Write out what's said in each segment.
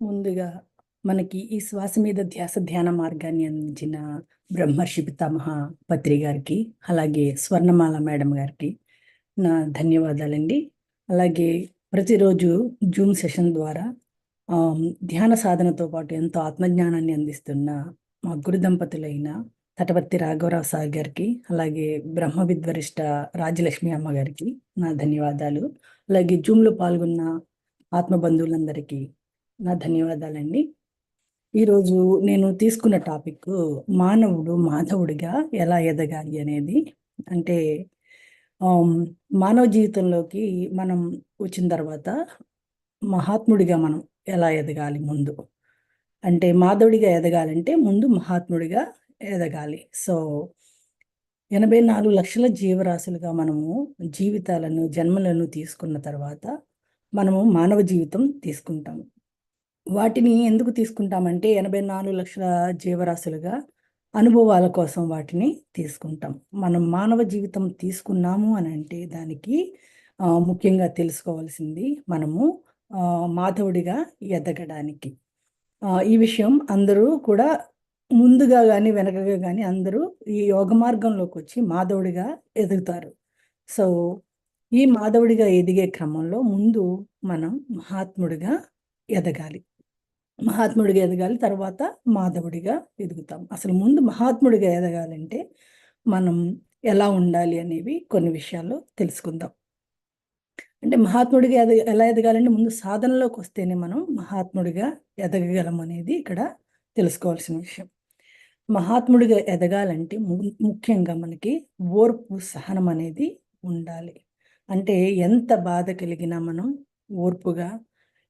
ముందుగా మనకి ఈ శ్వాస మీద ధ్యాస ధ్యాన మార్గాన్ని అందించిన బ్రహ్మర్షి పితామహ పత్రి గారికి అలాగే స్వర్ణమాల మేడం గారికి నా ధన్యవాదాలండి. అలాగే ప్రతిరోజు జూమ్ సెషన్ ద్వారా ధ్యాన సాధనతో పాటు ఎంతో ఆత్మజ్ఞానాన్ని అందిస్తున్న మా గురు దంపతులైన తటవర్తి రాఘవరావు సార్ గారికి అలాగే బ్రహ్మ విద్వరిష్ట రాజలక్ష్మి అమ్మ గారికి నా ధన్యవాదాలు. అలాగే జూమ్లో పాల్గొన్న ఆత్మ బంధువులందరికీ నా ధన్యవాదాలండి. ఈరోజు నేను తీసుకున్న టాపిక్ మానవుడు మాధవుడిగా ఎలా ఎదగాలి అనేది. అంటే మానవ జీవితంలోకి మనం వచ్చిన తర్వాత మహాత్ముడిగా మనం ఎలా ఎదగాలి ముందు. అంటే మాధవుడిగా ఎదగాలంటే ముందు మహాత్ముడిగా ఎదగాలి. సో ఎనభై నాలుగు లక్షల జీవరాశులుగా మనము జీవితాలను జన్మలను తీసుకున్న తర్వాత మనము మానవ జీవితం తీసుకుంటాం వాటిని ఎందుకు తీసుకుంటామంటే ఎనభై నాలుగు లక్షల జీవరాశులుగా అనుభవాల కోసం వాటిని తీసుకుంటాం. మనం మానవ జీవితం తీసుకున్నాము అని అంటే దానికి ముఖ్యంగా తెలుసుకోవాల్సింది మనము మాధవుడిగా ఎదగడానికి. ఈ విషయం అందరూ కూడా ముందుగా కానీ వెనకగా కానీ అందరూ ఈ యోగ మార్గంలోకి వచ్చి మాధవుడిగా ఎదుగుతారు. సో ఈ మాధవుడిగా ఎదిగే క్రమంలో ముందు మనం మహాత్ముడిగా ఎదగాలి. మహాత్ముడిగా ఎదగాలి తర్వాత మాధవుడిగా ఎదుగుతాం. అసలు ముందు మహాత్ముడిగా ఎదగాలంటే మనం ఎలా ఉండాలి అనేవి కొన్ని విషయాలు తెలుసుకుందాం. అంటే మహాత్ముడిగా ఎద ఎలా ఎదగాలంటే ముందు సాధనలోకి వస్తేనే మనం మహాత్ముడిగా ఎదగగలం అనేది ఇక్కడ తెలుసుకోవాల్సిన విషయం. మహాత్ముడిగా ఎదగాలంటే ముఖ్యంగా మనకి ఓర్పు సహనం అనేది ఉండాలి. అంటే ఎంత బాధ కలిగినా మనం ఓర్పుగా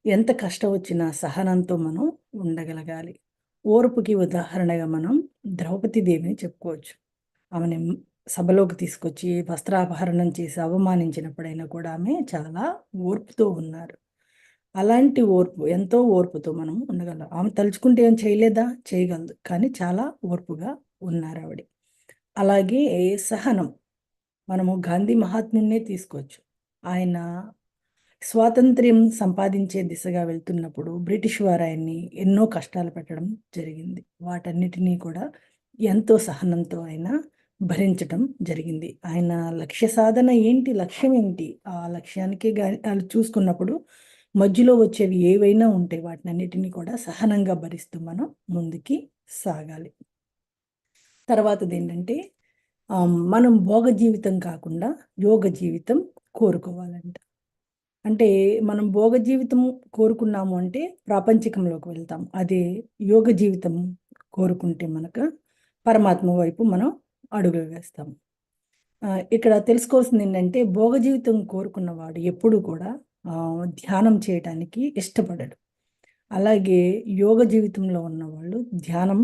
ఎంత కష్టం వచ్చినా సహనంతో మనం ఉండగలగాలి. ఓర్పుకి ఉదాహరణగా మనం ద్రౌపది దేవిని చెప్పుకోవచ్చు. ఆమెని సభలోకి తీసుకొచ్చి వస్త్రాపహరణం చేసి అవమానించినప్పుడైనా కూడా ఆమె చాలా ఓర్పుతో ఉన్నారు. అలాంటి ఓర్పు ఎంతో ఓర్పుతో మనం ఉండగలం. ఆమె తలుచుకుంటే ఏం చేయలేదా? చేయగలదు. కానీ చాలా ఓర్పుగా ఉన్నారు ఆవిడ అలాగే సహనం మనము గాంధీ మహాత్మున్నే తీసుకోవచ్చు. ఆయన స్వాతంత్ర్యం సంపాదించే దిశగా వెళ్తున్నప్పుడు బ్రిటిష్ వారు ఆయన్ని ఎన్నో కష్టాలు పెట్టడం జరిగింది. వాటన్నిటినీ కూడా ఎంతో సహనంతో ఆయన భరించటం జరిగింది. ఆయన లక్ష్య సాధన ఏంటి లక్ష్యం ఏంటి? ఆ లక్ష్యానికి చూసుకున్నప్పుడు మధ్యలో వచ్చేవి ఏవైనా ఉంటే వాటిని అన్నిటినీ కూడా సహనంగా భరిస్తూ మనం ముందుకి సాగాలి. తర్వాతది ఏంటంటే మనం భోగ జీవితం కాకుండా యోగ జీవితం కోరుకోవాలంట. అంటే మనం భోగ జీవితం కోరుకున్నాము అంటే ప్రాపంచికంలోకి వెళ్తాం. అదే యోగ జీవితం కోరుకుంటే మనకు పరమాత్మ వైపు మనం అడుగులు వేస్తాం. ఇక్కడ తెలుసుకోవాల్సింది ఏంటంటే భోగ జీవితం కోరుకున్నవాడు ఎప్పుడు కూడా ధ్యానం చేయటానికి ఇష్టపడడు. అలాగే యోగ జీవితంలో ఉన్నవాళ్ళు ధ్యానం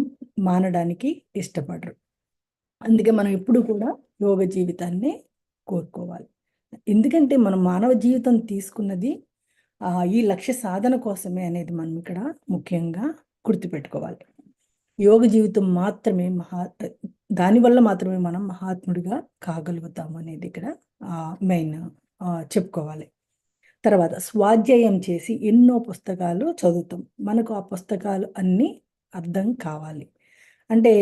మానడానికి ఇష్టపడరు. అందుకే మనం ఎప్పుడు కూడా యోగ జీవితాన్ని కోరుకోవాలి. ఎందుకంటే మనం మానవ జీవితం తీసుకున్నది ఈ లక్ష్య సాధన కోసమే అనేది మనం ఇక్కడ ముఖ్యంగా గుర్తుపెట్టుకోవాలి. యోగ జీవితం మాత్రమే మహా దానివల్ల మాత్రమే మనం మహాత్ముడిగా కాగలుగుతాం అనేది ఇక్కడ మెయిన్ చెప్పుకోవాలి. తర్వాత స్వాధ్యాయం చేసి ఎన్నో పుస్తకాలు చదువుతాం. మనకు ఆ పుస్తకాలు అన్నీ అర్థం కావాలి. అంటే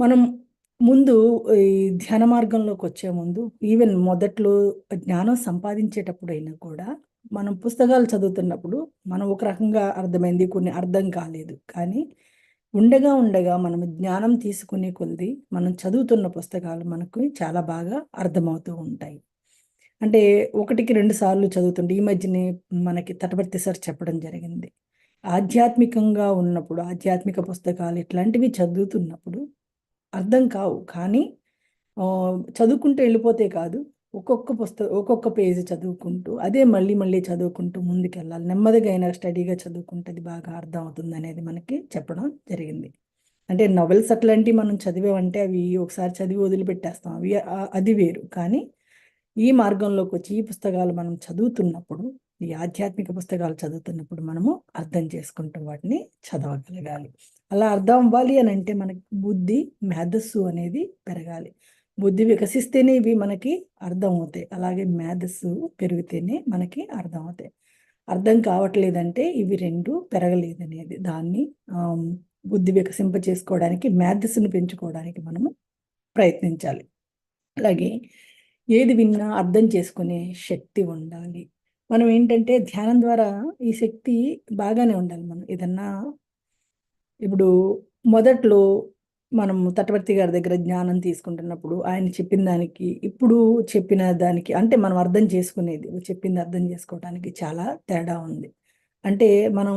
మనం ముందు ఈ ధ్యాన మార్గంలోకి వచ్చే ముందు ఈవెన్ మొదట్లో జ్ఞానం సంపాదించేటప్పుడైనా కూడా మనం పుస్తకాలు చదువుతున్నప్పుడు మనం ఒక రకంగా అర్థమైంది కొన్ని అర్థం కాలేదు. కానీ ఉండగా ఉండగా మనం జ్ఞానం తీసుకునే కొద్ది మనం చదువుతున్న పుస్తకాలు మనకు చాలా బాగా అర్థమవుతూ ఉంటాయి. అంటే ఒకటికి రెండు సార్లు చదువుతుంటే ఈ మధ్యనే మనకి తటపర్తి సార్ చెప్పడం జరిగింది. ఆధ్యాత్మికంగా ఉన్నప్పుడు ఆధ్యాత్మిక పుస్తకాలు ఇట్లాంటివి చదువుతున్నప్పుడు అర్థం కావు. కానీ చదువుకుంటూ వెళ్ళిపోతే కాదు ఒక్కొక్క పుస్తకం ఒక్కొక్క పేజీ చదువుకుంటూ అదే మళ్ళీ మళ్ళీ చదువుకుంటూ ముందుకెళ్ళాలి. నెమ్మదిగా అయినా స్టడీగా చదువుకుంటే అది బాగా అర్థం అవుతుంది అనేది మనకి చెప్పడం జరిగింది. అంటే నవెల్స్ అట్లాంటివి మనం చదివేవంటే అవి ఒకసారి చదివి వదిలిపెట్టేస్తాం. అవి అది వేరు. కానీ ఈ మార్గంలోకి వచ్చి ఈ పుస్తకాలు మనం చదువుతున్నప్పుడు ఈ ఆధ్యాత్మిక పుస్తకాలు చదువుతున్నప్పుడు మనము అర్థం చేసుకుంటూ వాటిని చదవగలగాలి. అలా అర్థం అవ్వాలి అని అంటే మనకి బుద్ధి మేధస్సు అనేది పెరగాలి. బుద్ధి వికసిస్తేనే ఇవి మనకి అర్థం అవుతాయి. అలాగే మేధస్సు పెరిగితేనే మనకి అర్థం అవుతాయి. అర్థం కావట్లేదంటే ఇవి రెండు పెరగలేదనేది దాన్ని బుద్ధి వికసింప చేసుకోవడానికి మేధస్సును పెంచుకోవడానికి మనము ప్రయత్నించాలి. అలాగే ఏది విన్నా అర్థం చేసుకునే శక్తి ఉండాలి. మనం ఏంటంటే ధ్యానం ద్వారా ఈ శక్తి బాగానే ఉండాలి మనం. ఏదన్నా ఇప్పుడు మొదట్లో మనం తటవర్తి గారి దగ్గర జ్ఞానం తీసుకుంటున్నప్పుడు ఆయన చెప్పిన దానికి ఇప్పుడు చెప్పిన దానికి అంటే మనం అర్థం చేసుకునేది చెప్పింది అర్థం చేసుకోవడానికి చాలా తేడా ఉంది. అంటే మనం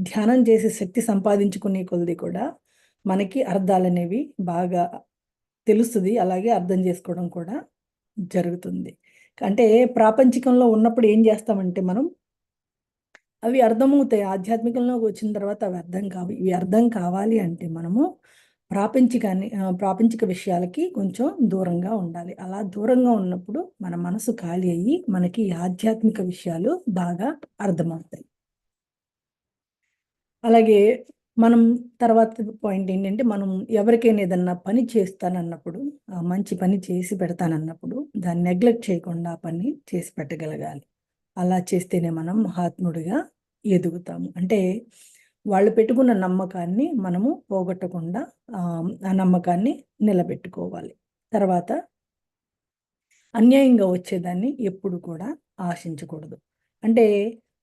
ధ్యానం చేసే శక్తి సంపాదించుకునే కొలది కూడా మనకి అర్థాలు అనేవి బాగా తెలుస్తుంది అలాగే అర్థం చేసుకోవడం కూడా జరుగుతుంది. అంటే ప్రాపంచికంలో ఉన్నప్పుడు ఏం చేస్తామంటే మనం అవి అర్థమవుతాయి. ఆధ్యాత్మికంలోకి వచ్చిన తర్వాత అవి అర్థం కావు. ఇవి అర్థం కావాలి అంటే మనము ప్రాపంచికాన్ని ప్రాపంచిక విషయాలకి కొంచెం దూరంగా ఉండాలి. అలా దూరంగా ఉన్నప్పుడు మన మనసు ఖాళీ అయ్యి మనకి ఆధ్యాత్మిక విషయాలు బాగా అర్థమవుతాయి. అలాగే మనం తర్వాత పాయింట్ ఏంటంటే మనం ఎవరికైనా ఏదన్నా పని చేస్తానన్నప్పుడు మంచి పని చేసి పెడతానన్నప్పుడు దాన్ని నెగ్లెక్ట్ చేయకుండా పని చేసి పెట్టగలగాలి. అలా చేస్తేనే మనం మహాత్ముడిగా ఎదుగుతాము. అంటే వాళ్ళు పెట్టుకున్న నమ్మకాన్ని మనము పోగొట్టకుండా ఆ, ఆ నమ్మకాన్ని నిలబెట్టుకోవాలి. తర్వాత అన్యాయంగా వచ్చేదాన్ని ఎప్పుడు కూడా ఆశించకూడదు. అంటే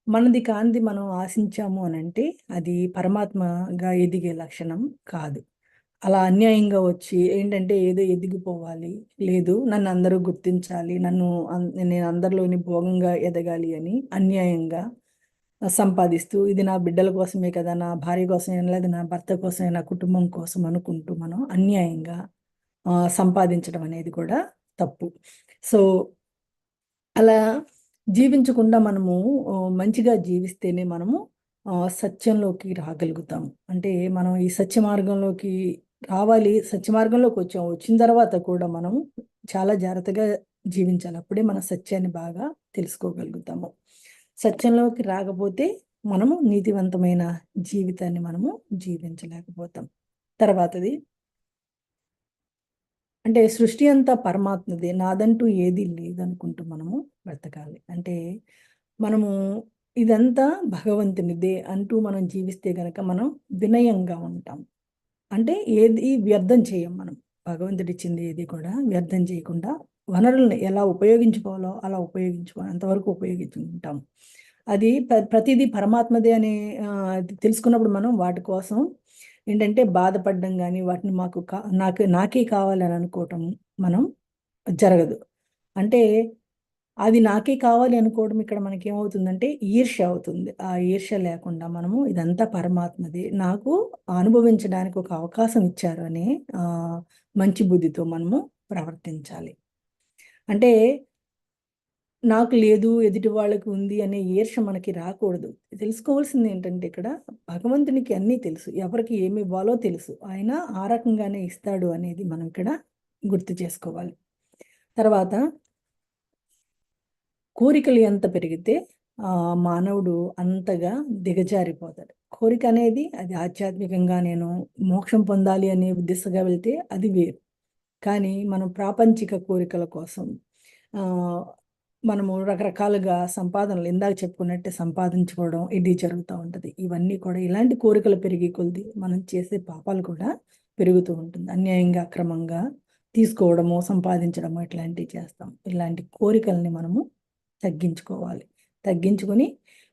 మనది కాంది మనం ఆశించాము అని అంటే అది పరమాత్మగా ఎదిగే లక్షణం కాదు. అలా అన్యాయంగా వచ్చి ఏంటంటే ఏదో ఎదిగిపోవాలి లేదు నన్ను అందరూ గుర్తించాలి నన్ను నేను అందరిలోని భోగంగా ఎదగాలి అని అన్యాయంగా సంపాదిస్తూ ఇది నా బిడ్డల కోసమే కదా నా భార్య కోసమే లేదా నా భర్త కోసమే నా కుటుంబం కోసం అనుకుంటూ మనం అన్యాయంగా సంపాదించడం అనేది కూడా తప్పు. సో అలా జీవించకుండా మనము మంచిగా జీవిస్తేనే మనము సత్యంలోకి రాగలుగుతాము. అంటే మనం ఈ సత్య మార్గంలోకి రావాలి సత్య మార్గంలోకి వచ్చాం వచ్చిన తర్వాత కూడా మనం చాలా జాగ్రత్తగా జీవించాలి. అప్పుడే మన సత్యాన్ని బాగా తెలుసుకోగలుగుతాము. సత్యంలోకి రాకపోతే మనము నీతివంతమైన జీవితాన్ని మనము జీవించలేకపోతాం. తర్వాతది అంటే సృష్టి అంతా పరమాత్మదే. నాదంటూ ఏది లేదనుకుంటూ మనము బ్రతకాలి. అంటే మనము ఇదంతా భగవంతునిదే అంటూ మనం జీవిస్తే గనక మనం వినయంగా ఉంటాం. అంటే ఏది వ్యర్థం చేయం మనం. భగవంతుడి ఇచ్చింది ఏది కూడా వ్యర్థం చేయకుండా వనరుల్ని ఎలా ఉపయోగించుకోవాలో అలా ఉపయోగించుకో అంతవరకు ఉపయోగించుకుంటాం. అది ప్రతిదీ పరమాత్మదే అనే అది తెలుసుకున్నప్పుడు మనం వాటి కోసం ఏంటంటే బాధపడడం కానీ వాటిని మాకు కా నాకు నాకే కావాలని అనుకోవటం మనం జరగదు. అంటే అది నాకే కావాలి అనుకోవడం ఇక్కడ మనకి ఏమవుతుందంటే ఈర్ష్య అవుతుంది. ఆ ఈర్ష్య లేకుండా మనము ఇదంతా పరమాత్మది. నాకు అనుభవించడానికి ఒక అవకాశం ఇచ్చారు అనే మంచి బుద్ధితో మనము ప్రవర్తించాలి. అంటే నాకు లేదు ఎదుటి వాళ్ళకి ఉంది అనే ఈర్ష మనకి రాకూడదు. తెలుసుకోవాల్సింది ఏంటంటే ఇక్కడ భగవంతునికి అన్నీ తెలుసు ఎవరికి ఏమి ఇవ్వాలో తెలుసు. ఆయన ఆ రకంగానే ఇస్తాడు అనేది మనం ఇక్కడ గుర్తు చేసుకోవాలి. తర్వాత కోరికలు ఎంత పెరిగితే ఆ మానవుడు అంతగా దిగజారిపోతాడు. కోరిక అనేది అది ఆధ్యాత్మికంగా నేను మోక్షం పొందాలి అనే దిశగా వెళ్తే అది వేరు. కానీ మనం ప్రాపంచిక కోరికల కోసం మనము రకరకాలుగా సంపాదనలు ఇందాక చెప్పుకున్నట్టే సంపాదించుకోవడం ఇది జరుగుతూ ఉంటుంది. ఇవన్నీ కూడా ఇలాంటి కోరికలు పెరిగి కొద్ది మనం చేసే పాపాలు కూడా పెరుగుతూ ఉంటుంది. అన్యాయంగా అక్రమంగా తీసుకోవడము సంపాదించడము ఇట్లాంటివి చేస్తాం. ఇలాంటి కోరికల్ని మనము తగ్గించుకోవాలి. తగ్గించుకొని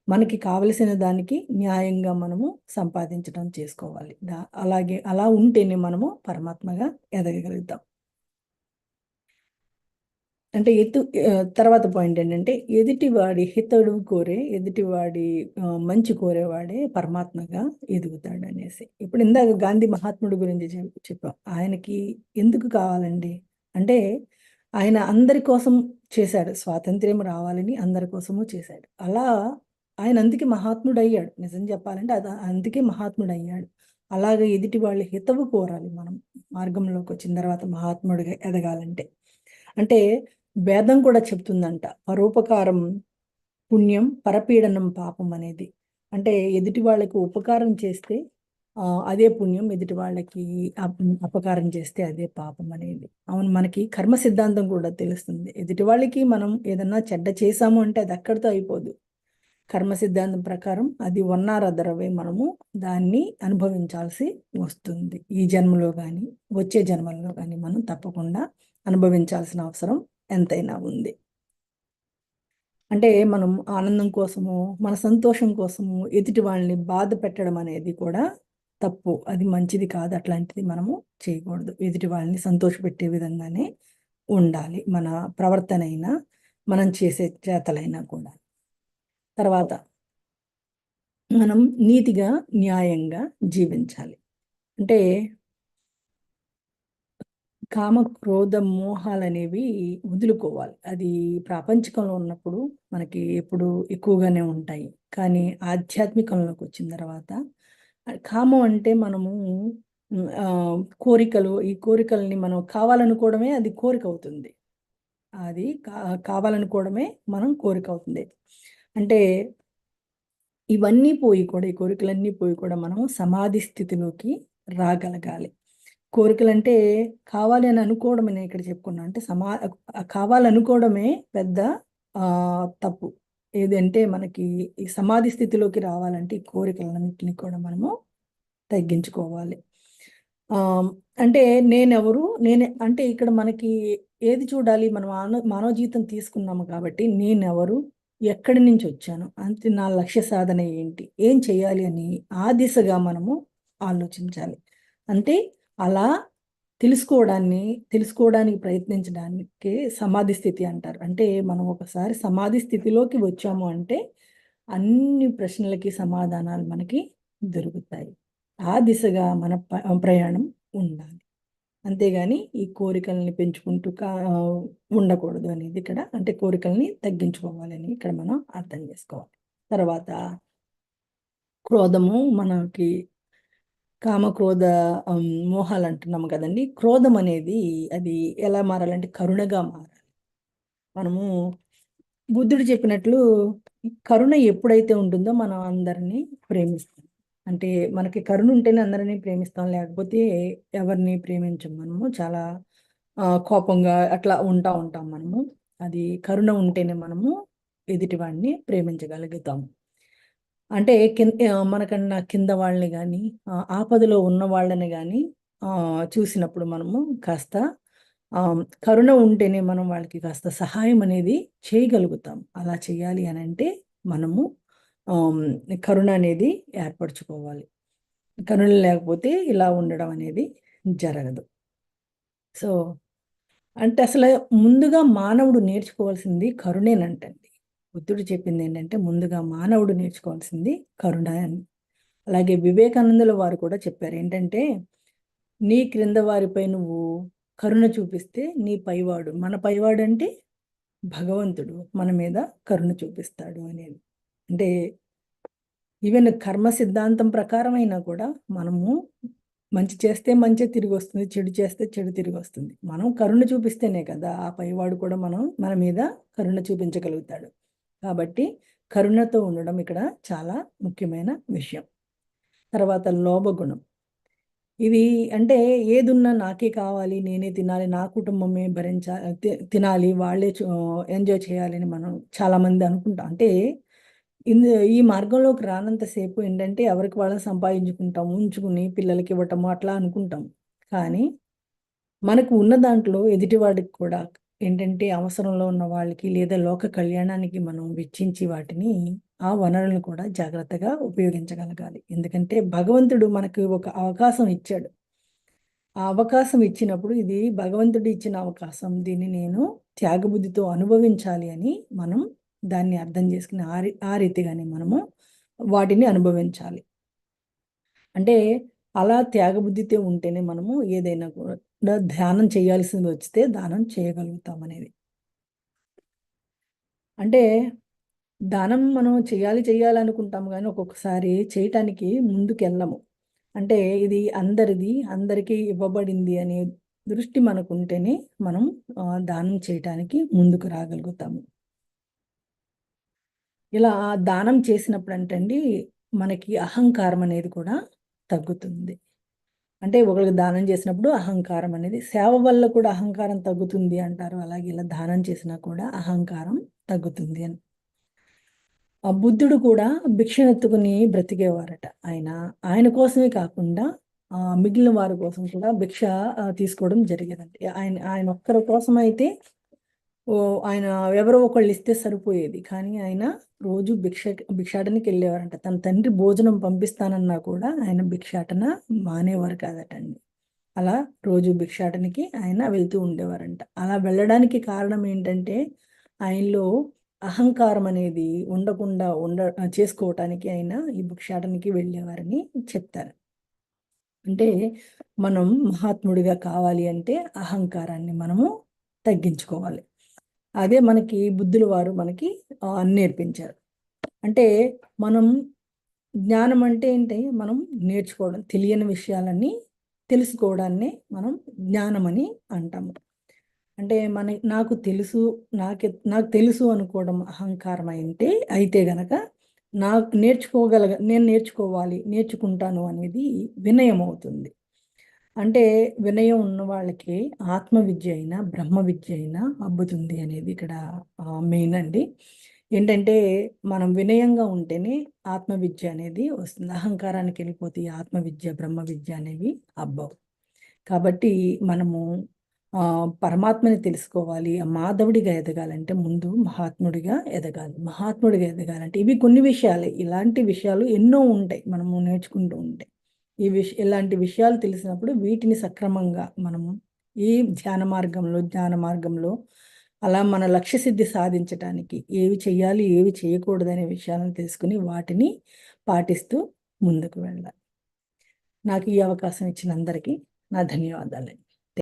మనకి కావలసిన దానికి న్యాయంగా మనము సంపాదించడం చేసుకోవాలి. అలాగే అలా ఉంటేనే మనము పరమాత్మగా ఎదగగలుగుతాం. అంటే ఎత్తు తర్వాత పాయింట్ ఏంటంటే ఎదుటివాడి హితడు కోరే ఎదుటివాడి మంచి కోరేవాడే పరమాత్మగా ఎదుగుతాడు అనేసి ఇప్పుడు ఇందాక గాంధీ మహాత్ముడి గురించి చెప్- చెప్పాం. ఆయనకి ఎందుకు కావాలండి? అంటే ఆయన అందరి కోసం చేశాడు. స్వాతంత్ర్యం రావాలని అందరి కోసము చేశాడు. అలా ఆయన అందుకే మహాత్ముడు అయ్యాడు నిజం చెప్పాలంటే అది అందుకే మహాత్ముడు అయ్యాడు అలాగే ఎదుటి వాళ్ళ హితవు కోరాలి మనం మార్గంలోకి వచ్చిన తర్వాత మహాత్ముడిగా ఎదగాలంటే. అంటే వేదం కూడా చెప్తుందంట. పరోపకారం పుణ్యం పరపీడనం పాపం అనేది. అంటే ఎదుటి వాళ్ళకి ఉపకారం చేస్తే అదే పుణ్యం ఎదుటి వాళ్ళకి అపకారం చేస్తే అదే పాపం అనేది. అవును మనకి కర్మ సిద్ధాంతం కూడా తెలుస్తుంది. ఎదుటి వాళ్ళకి మనం ఏదన్నా చెడ్డ చేశాము అంటే అది అక్కడితో అయిపోదు. కర్మ సిద్ధాంతం ప్రకారం అది వన్ ఆర్ అదర్ మనము దాన్ని అనుభవించాల్సి వస్తుంది. ఈ జన్మలో కానీ వచ్చే జన్మల్లో కానీ మనం తప్పకుండా అనుభవించాల్సిన అవసరం ఎంతైనా ఉంది. అంటే మనం ఆనందం కోసము మన సంతోషం కోసము ఎదుటి వాళ్ళని బాధ పెట్టడం అనేది కూడా తప్పు. అది మంచిది కాదు అట్లాంటిది మనము చేయకూడదు. ఎదుటి వాళ్ళని సంతోషపెట్టే విధంగానే ఉండాలి. మన ప్రవర్తన అయినా మనం చేసే చేతలైనా కూడా. తర్వాత మనం నీతిగా న్యాయంగా జీవించాలి. అంటే కామ క్రోధ మోహాలు అనేవి వదులుకోవాలి. అది ప్రాపంచికంలో ఉన్నప్పుడు మనకి ఎప్పుడు ఎక్కువగానే ఉంటాయి. కానీ ఆధ్యాత్మికంలోకి వచ్చిన తర్వాత కామం అంటే మనము కోరికలు ఈ కోరికల్ని మనం కావాలనుకోవడమే అది కోరిక అవుతుంది. అది కా కావాలనుకోవడమే మనం కోరిక అవుతుంది. అంటే ఇవన్నీ పోయి కూడా ఈ కోరికలన్నీ పోయి కూడా మనం సమాధి స్థితిలోకి రాగలగాలి. కోరికలు అంటే కావాలి అని అనుకోవడమే నేను ఇక్కడ చెప్పుకున్నా. అంటే సమా కావాలనుకోవడమే పెద్ద తప్పు. ఏదంటే మనకి ఈ సమాధి స్థితిలోకి రావాలంటే ఈ కోరికలన్నింటినీ కూడా మనము తగ్గించుకోవాలి. అంటే నేనెవరు? నేను అంటే ఇక్కడ మనకి ఏది చూడాలి? మనం మానవ మానవ జీవితం తీసుకున్నాము కాబట్టి నేనెవరు? ఎక్కడి నుంచి వచ్చాను? అంతే నా లక్ష్య సాధన ఏంటి? ఏం చేయాలి అని ఆ దిశగా మనము ఆలోచించాలి. అంటే అలా తెలుసుకోవడాన్ని తెలుసుకోవడానికి ప్రయత్నించడానికి సమాధి స్థితి అంటారు. అంటే మనం ఒకసారి సమాధి స్థితిలోకి వచ్చాము అంటే అన్ని ప్రశ్నలకి సమాధానాలు మనకి దొరుకుతాయి. ఆ దిశగా మన ప్రయాణం ఉండాలి. అంతేగాని ఈ కోరికల్ని పెంచుకుంటూ కా ఉండకూడదు అనేది ఇక్కడ అంటే కోరికల్ని తగ్గించుకోవాలని ఇక్కడ మనం అర్థం చేసుకోవాలి. తర్వాత క్రోధము మనకి కామ క్రోధ మోహాలు అంటున్నాము కదండి. క్రోధం అనేది అది ఎలా మారాలంటే కరుణగా మారాలి. మనము బుద్ధుడు చెప్పినట్లు కరుణ ఎప్పుడైతే ఉంటుందో మనం అందరినీ ప్రేమిస్తాం. అంటే మనకి కరుణ ఉంటేనే అందరినీ ప్రేమిస్తాం. లేకపోతే ఎవరిని ప్రేమించం మనము. చాలా కోపంగా అట్లా ఉంటా ఉంటాం మనము. అది కరుణ ఉంటేనే మనము ఎదుటివాడిని ప్రేమించగలుగుతాము. అంటే కింద మనకన్నా కింద వాళ్ళని కానీ ఆపదలో ఉన్న వాళ్ళని కానీ చూసినప్పుడు మనము కాస్త కరుణ ఉంటేనే మనం వాళ్ళకి కాస్త సహాయం అనేది చేయగలుగుతాం. అలా చేయాలి అని అంటే మనము కరుణ అనేది ఏర్పరచుకోవాలి. కరుణ లేకపోతే ఇలా ఉండడం అనేది జరగదు. సో అంటే అసలు ముందుగా మానవుడు నేర్చుకోవాల్సింది కరుణేనంటే బుద్ధుడు చెప్పింది ఏంటంటే ముందుగా మానవుడు నేర్చుకోవాల్సింది కరుణ అని. అలాగే వివేకానందుల వారు కూడా చెప్పారు ఏంటంటే నీ క్రింద వారిపై నువ్వు కరుణ చూపిస్తే నీ పైవాడు మన పైవాడు అంటే భగవంతుడు మన మీద కరుణ చూపిస్తాడు అనేది. అంటే ఈవెన్ కర్మ సిద్ధాంతం ప్రకారమైనా కూడా మనము మంచి చేస్తే మంచి తిరిగి వస్తుంది చెడు చేస్తే చెడు తిరిగి వస్తుంది. మనం కరుణ చూపిస్తేనే కదా ఆ పైవాడు కూడా మనం మన మీద కరుణ చూపించగలుగుతాడు. కాబట్టి కరుణతో ఉండడం ఇక్కడ చాలా ముఖ్యమైన విషయం. తర్వాత లోభగుణం. ఇది అంటే ఏదున్నా నాకే కావాలి నేనే తినాలి నా కుటుంబమే భరించాలి తినాలి వాళ్ళే ఎంజాయ్ చేయాలని మనం చాలామంది అనుకుంటాం. అంటే ఇందు ఈ మార్గంలోకి రానంతసేపు ఏంటంటే ఎవరికి వాళ్ళని సంపాదించుకుంటాం ఉంచుకుని పిల్లలకి ఇవ్వటము అట్లా అనుకుంటాం. కానీ మనకు ఉన్న దాంట్లో ఎదుటివాడికి కూడా ఏంటంటే అవసరంలో ఉన్న వాళ్ళకి లేదా లోక కళ్యాణానికి మనం వెచ్చించి వాటిని ఆ వనరులను కూడా జాగ్రత్తగా ఉపయోగించగలగాలి. ఎందుకంటే భగవంతుడు మనకు ఒక అవకాశం ఇచ్చాడు. ఆ అవకాశం ఇచ్చినప్పుడు ఇది భగవంతుడు ఇచ్చిన అవకాశం. దీన్ని నేను త్యాగబుద్ధితో అనుభవించాలి అని మనం దాన్ని అర్థం చేసుకుని ఆ ఆ రీతిగానే మనము వాటిని అనుభవించాలి. అంటే అలా త్యాగబుద్ధితో ఉంటేనే మనము ఏదైనా కూడా ధ్యానం చేయాల్సింది వస్తే దానం చేయగలుగుతాం అనేది అంటే దానం మనం చేయాలి చేయాలనుకుంటాము కానీ ఒక్కొక్కసారి చేయటానికి ముందుకు వెళ్ళము అంటే ఇది అందరిది అందరికీ ఇవ్వబడింది అనే దృష్టి మనకుంటేనే మనం దానం చేయటానికి ముందుకు రాగలుగుతాము. ఇలా దానం చేసినప్పుడు అంటే మనకి అహంకారం అనేది కూడా తగ్గుతుంది. అంటే ఒకరికి దానం చేసినప్పుడు అహంకారం అనేది సేవ వల్ల కూడా అహంకారం తగ్గుతుంది అంటారు. అలాగే ఇలా దానం చేసినా కూడా అహంకారం తగ్గుతుంది అని. ఆ బుద్ధుడు కూడా భిక్షనెత్తుకుని బ్రతికేవారట. ఆయన ఆయన కోసమే కాకుండా ఆ మిగిలిన వారి కోసం కూడా భిక్ష తీసుకోవడం జరిగేదండి ఆయన ఆయన ఒక్కరి కోసం అయితే ఆయన ఎవరో ఒకళ్ళు ఇస్తే సరిపోయేది. కానీ ఆయన రోజు భిక్ష భిక్షాటనకి వెళ్ళేవారంట. తన తండ్రి భోజనం పంపిస్తానన్నా కూడా ఆయన భిక్షాటన మానేవారు కాదటండి. అలా రోజు భిక్షాటనకి ఆయన వెళ్తూ ఉండేవారంట. అలా వెళ్ళడానికి కారణం ఏంటంటే ఆయనలో అహంకారం అనేది ఉండకుండా ఉండ చేసుకోవటానికి ఆయన ఈ భిక్షాటనకి వెళ్ళేవారని చెప్తారు. అంటే మనం మహాత్ముడిగా కావాలి అంటే అహంకారాన్ని మనము తగ్గించుకోవాలి. అదే మనకి బుద్ధుల వారు మనకి నేర్పించారు. అంటే మనం జ్ఞానం అంటే ఏంటి? మనం నేర్చుకోవడం తెలియని విషయాలన్నీ తెలుసుకోవడాన్ని మనం జ్ఞానం అని అంటాము. అంటే మన నాకు తెలుసు నాకే నాకు తెలుసు అనుకోవడం అహంకారం అయితే అయితే గనక నాకు నేర్చుకోగలగ నేను నేర్చుకోవాలి నేర్చుకుంటాను అనేది వినయం అవుతుంది అంటే వినయం ఉన్న వాళ్ళకి ఆత్మ విద్య అయినా బ్రహ్మ విద్య అయినా అబ్బుతుంది అనేది ఇక్కడ మెయిన్ అండి. ఏంటంటే మనం వినయంగా ఉంటేనే ఆత్మ విద్య అనేది వస్తుంది. అహంకారానికి వెళ్ళిపోతే ఆత్మ విద్య బ్రహ్మ విద్య అనేవి అబ్బవు. కాబట్టి మనము పరమాత్మని తెలుసుకోవాలి. మాధవుడిగా ఎదగాలంటే ముందు మహాత్ముడిగా ఎదగాలి. మహాత్ముడిగా ఎదగాలంటే ఇవి కొన్ని విషయాలే. ఇలాంటి విషయాలు ఎన్నో ఉంటాయి. మనము నేర్చుకుంటూ ఉంటాయి ఈ విష ఇలాంటి విషయాలు తెలిసినప్పుడు వీటిని సక్రమంగా మనము ఈ ధ్యాన మార్గంలో జ్ఞాన మార్గంలో అలా మన లక్ష్య సిద్ధి సాధించడానికి ఏవి చేయాలి ఏవి చేయకూడదు అనే విషయాలను తెలుసుకుని వాటిని పాటిస్తూ ముందుకు వెళ్ళాలి. నాకు ఈ అవకాశం ఇచ్చిన అందరికీ నా ధన్యవాదాలండి.